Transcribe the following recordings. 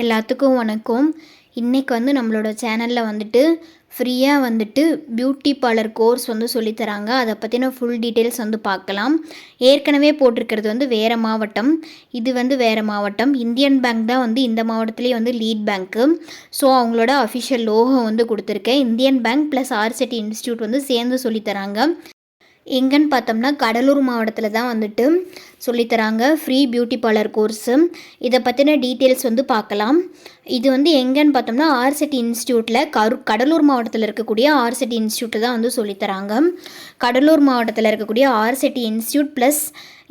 எல்லாத்துக்கும் வணக்கம். இன்றைக்கி வந்து நம்மளோட சேனலில் வந்துட்டு ஃப்ரீயாக வந்துட்டு பியூட்டி பார்லர் கோர்ஸ் வந்து சொல்லித்தராங்க அதை பற்றின ஃபுல் டீட்டெயில்ஸ் வந்து பார்க்கலாம் ஏற்கனவே போட்டிருக்கிறது வந்து வேறு மாவட்டம். இது வந்து வேறு மாவட்டம். இந்தியன் பேங்க் தான் வந்து இந்த மாவட்டத்துலேயே வந்து லீட் பேங்க்கு ஸோ அவங்களோட அஃபிஷியல் லோகம் வந்து கொடுத்துருக்கேன். Indian bank plus RSETI institute வந்து சேர்ந்து சொல்லித்தராங்க எங்கன்னு பார்த்தோம்னா கடலூர் மாவட்டத்தில் தான் வந்துட்டு சொல்லித்தராங்க. ஃப்ரீ பியூட்டி பார்லர் கோர்ஸு இதை பற்றின டீட்டெயில்ஸ் வந்து பார்க்கலாம். இது வந்து எங்கன்னு பார்த்தோம்னா ஆர்சிட்டி இன்ஸ்டியூட்டில் கரு கடலூர் மாவட்டத்தில் இருக்கக்கூடிய ஆர்சிட்டி இன்ஸ்டியூட்டில் தான் வந்து சொல்லித்தராங்க. கடலூர் மாவட்டத்தில் இருக்கக்கூடிய RSETI institute plus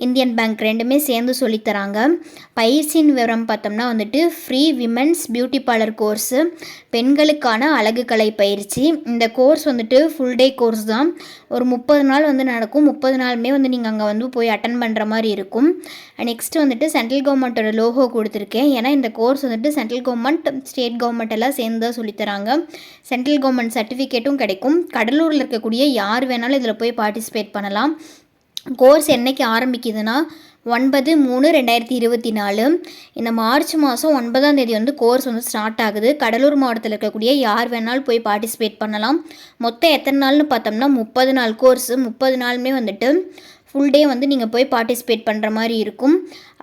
Indian bank ரெண்டுமே சேர்ந்து சொல்லித்தராங்க. பயிற்சியின் விவரம் பார்த்தோம்னா வந்துட்டு free women's beauty parlour course பெண்களுக்கான அழகு கலை பயிற்சி. இந்த கோர்ஸ் வந்துட்டு ஃபுல் டே கோர்ஸ் தான். ஒரு முப்பது நாள் வந்து நடக்கும். முப்பது நாளுமே வந்து நீங்கள் அங்கே வந்து போய் அட்டன் பண்ணுற மாதிரி இருக்கும். நெக்ஸ்ட் வந்துட்டு சென்ட்ரல் கவர்மெண்ட்டோட லோகோ கொடுத்துருக்கேன். ஏன்னா இந்த கோர்ஸ் வந்துட்டு சென்ட்ரல் கவர்மெண்ட் ஸ்டேட் கவர்மெண்ட் எல்லாம் சேர்ந்து தான் சொல்லித்தராங்க. சென்ட்ரல் கவர்மெண்ட் சர்டிஃபிகேட்டும் கிடைக்கும். கடலூரில் இருக்கக்கூடிய யார் வேணாலும் இதில் போய் பார்ட்டிசிபேட் பண்ணலாம். கோர்ஸ் என்றைக்கு ஆரம்பிக்குதுன்னா ஒன்பது மூணு ரெண்டாயிரத்தி இருபத்தி நாலு. இந்த மார்ச் மாதம் ஒன்பதாம் தேதி வந்து கோர்ஸ் வந்து ஸ்டார்ட் ஆகுது. கடலூர் மாவட்டத்தில் இருக்கக்கூடிய யார் வேணாலும் போய் பார்ட்டிசிபேட் பண்ணலாம். மொத்தம் எத்தனை நாள்னு பார்த்தோம்னா முப்பது நாள் கோர்ஸு. முப்பது நாளுமே வந்துட்டு ஃபுல் டே வந்து நீங்கள் போய் பார்ட்டிசிபேட் பண்ணுற மாதிரி இருக்கும்.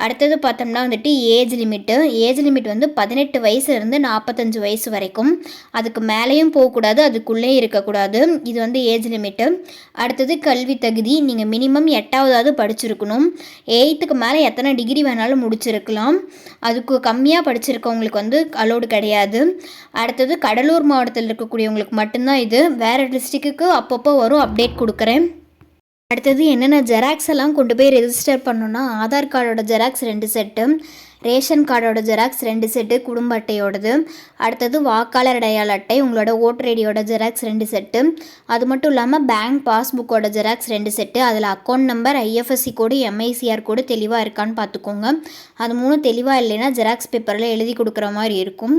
அடுத்தது பார்த்தோம்னா வந்துட்டு ஏஜ் லிமிட்டு ஏஜ் லிமிட் வந்து பதினெட்டு வயசுலேருந்து நாற்பத்தஞ்சு வயசு வரைக்கும். அதுக்கு மேலேயும் போகக்கூடாது அதுக்குள்ளேயும் இருக்கக்கூடாது. இது வந்து ஏஜ் லிமிட்டு அடுத்தது கல்வி தகுதி. நீங்கள் மினிமம் எட்டாவதாவது படிச்சிருக்கணும். எயித்துக்கு மேலே எத்தனை டிகிரி வேணாலும் முடிச்சிருக்கலாம். அதுக்கு கம்மியாக படிச்சிருக்கவங்களுக்கு வந்து அலோடு கிடையாது. அடுத்தது கடலூர் மாவட்டத்தில் இருக்கக்கூடியவங்களுக்கு மட்டும்தான் இது. வேறு டிஸ்ட்ரிக்ட்டுக்கு அப்பப்போ வரும் அப்டேட் கொடுக்குறேன். அடுத்தது என்னென்ன ஜெராக்ஸ் எல்லாம் கொண்டு போய் ரெஜிஸ்டர் பண்ணணும்னா ஆதார் கார்டோட ஜெராக்ஸ் ரெண்டு செட்டு ரேஷன் கார்டோட ஜெராக்ஸ் ரெண்டு செட்டு குடும்ப அட்டையோடது. அடுத்தது வாக்காளர் அடையாள அட்டை உங்களோட ஓட்டர் ஐடியோட ஜெராக்ஸ் ரெண்டு செட்டு. அது மட்டும் இல்லாமல் பேங்க் பாஸ்புக்கோட ஜெராக்ஸ் ரெண்டு செட்டு. அதில் account number IFSC code MICR code தெளிவாக இருக்கான்னு பார்த்துக்கோங்க அது மூணு தெளிவாக இல்லைன்னா ஜெராக்ஸ் பேப்பரில் எழுதி கொடுக்குற மாதிரி இருக்கும்.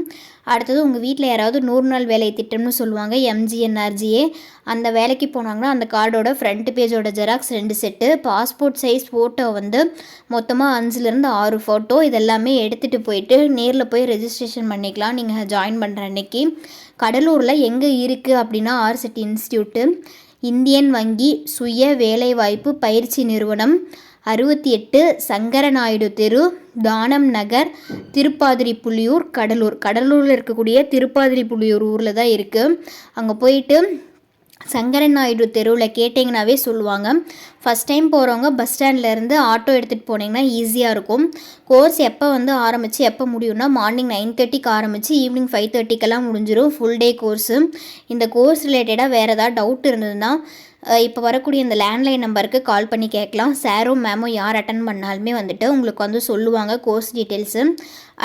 அடுத்தது உங்கள் வீட்டில் யாராவது நூறு நாள் வேலை திட்டம்னு சொல்லுவாங்க எம்ஜிஎன்ஆர்ஜிஏ. அந்த வேலைக்கு போனாங்கன்னா அந்த கார்டோட ஃப்ரண்ட் பேஜோட ஜெராக்ஸ் ரெண்டு செட்டு. பாஸ்போர்ட் சைஸ் ஃபோட்டோ வந்து மொத்தமாக அஞ்சுலேருந்து ஆறு ஃபோட்டோ இதெல்லாம் எல்லாமே எடுத்துகிட்டு போயிட்டு நேரில் போய் ரெஜிஸ்ட்ரேஷன் பண்ணிக்கலாம். நீங்கள் ஜாயின் பண்ணுற அன்னைக்கு. கடலூரில் எங்கே இருக்குது அப்படின்னா ஆர்சிட்டி இன்ஸ்டியூட்டு இந்தியன் வங்கி சுய வேலைவாய்ப்பு பயிற்சி நிறுவனம். அறுபத்தி எட்டு சங்கரநாயுடு தெரு தானம் நகர் திருப்பாதிரி புலியூர் கடலூர். கடலூரில் இருக்கக்கூடிய திருப்பாதிரி புலியூர் ஊரில் தான் இருக்குது அங்கே போயிட்டு சங்கரன் நாயுடு தெருவில் கேட்டிங்கனாவே சொல்லுவாங்க. ஃபஸ்ட் டைம் போகிறவங்க பஸ் ஸ்டாண்ட்லேருந்து ஆட்டோ எடுத்துகிட்டு போனீங்கன்னா ஈஸியாக இருக்கும். கோர்ஸ் எப்போ வந்து ஆரம்பித்து எப்போ முடியும்னா மார்னிங் நைன் தேர்ட்டிக்கு ஆரம்பித்து ஈவினிங் ஃபைவ் தேர்ட்டிக்கெல்லாம் முடிஞ்சிடும் ஃபுல் டே கோர்ஸு இந்த கோர்ஸ் ரிலேட்டடாக வேறு ஏதாவது டவுட் இருந்ததுன்னா இப்போ வரக்கூடிய இந்த லேண்ட்லைன் நம்பருக்கு கால் பண்ணி கேட்கலாம். சாரும் மேமும் யார் அட்டன் பண்ணாலுமே வந்துட்டு உங்களுக்கு வந்து சொல்லுவாங்க கோர்ஸ் டீட்டெயில்ஸு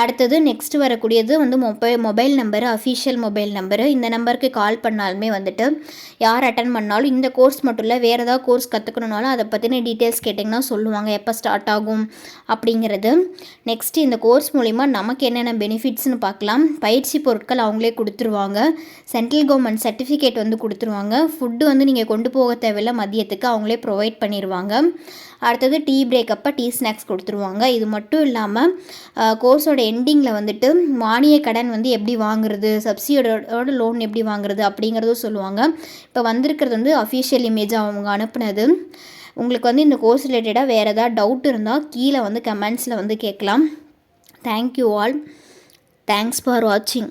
அடுத்தது நெக்ஸ்ட் வரக்கூடியது வந்து mobile mobile number official mobile number இந்த நம்பருக்கு கால் பண்ணாலுமே வந்துட்டு யார் அட்டன் பண்ணாலும் இந்த கோர்ஸ் மட்டும் இல்லை வேறு ஏதாவது கோர்ஸ் கற்றுக்கணுனாலும் அதை பற்றின டீட்டெயில்ஸ் கேட்டிங்கன்னா சொல்லுவாங்க. எப்போ ஸ்டார்ட் ஆகும் அப்படிங்கிறது. நெக்ஸ்ட்டு இந்த கோர்ஸ் மூலிமா நமக்கு என்னென்ன பெனிஃபிட்ஸ்னு பார்க்கலாம். பயிற்சி பொருட்கள் அவங்களே கொடுத்துருவாங்க. சென்ட்ரல் கவர்மெண்ட் சர்டிஃபிகேட் வந்து கொடுத்துருவாங்க. ஃபுட்டு வந்து நீங்கள் கொண்டு போக தேவையில்ல மதியத்துக்கு அவங்களே ப்ரொவைட் பண்ணிடுவாங்க அடுத்தது டீ பிரேக் அப்போ டீ ஸ்நாக்ஸ் கொடுத்துருவாங்க. இது மட்டும் இல்லாமல் கோர்ஸோட எண்டிங்கில் வந்துட்டு மானிய கடன் வந்து எப்படி வாங்குறது சப்சிடியோட லோன் எப்படி வாங்குறது அப்படிங்கிறதும் சொல்லுவாங்க. இப்போ வந்திருக்கிறது வந்து அஃபிஷியல் இமேஜ் அவங்க அனுப்புனது. உங்களுக்கு வந்து இந்த கோர்ஸ் ரிலேட்டடாக வேறு ஏதாவது டவுட் இருந்தால் கீழே வந்து கமெண்ட்ஸில் வந்து கேட்கலாம். தேங்க்யூ ஆல் தேங்க்ஸ் ஃபார் வாட்சிங்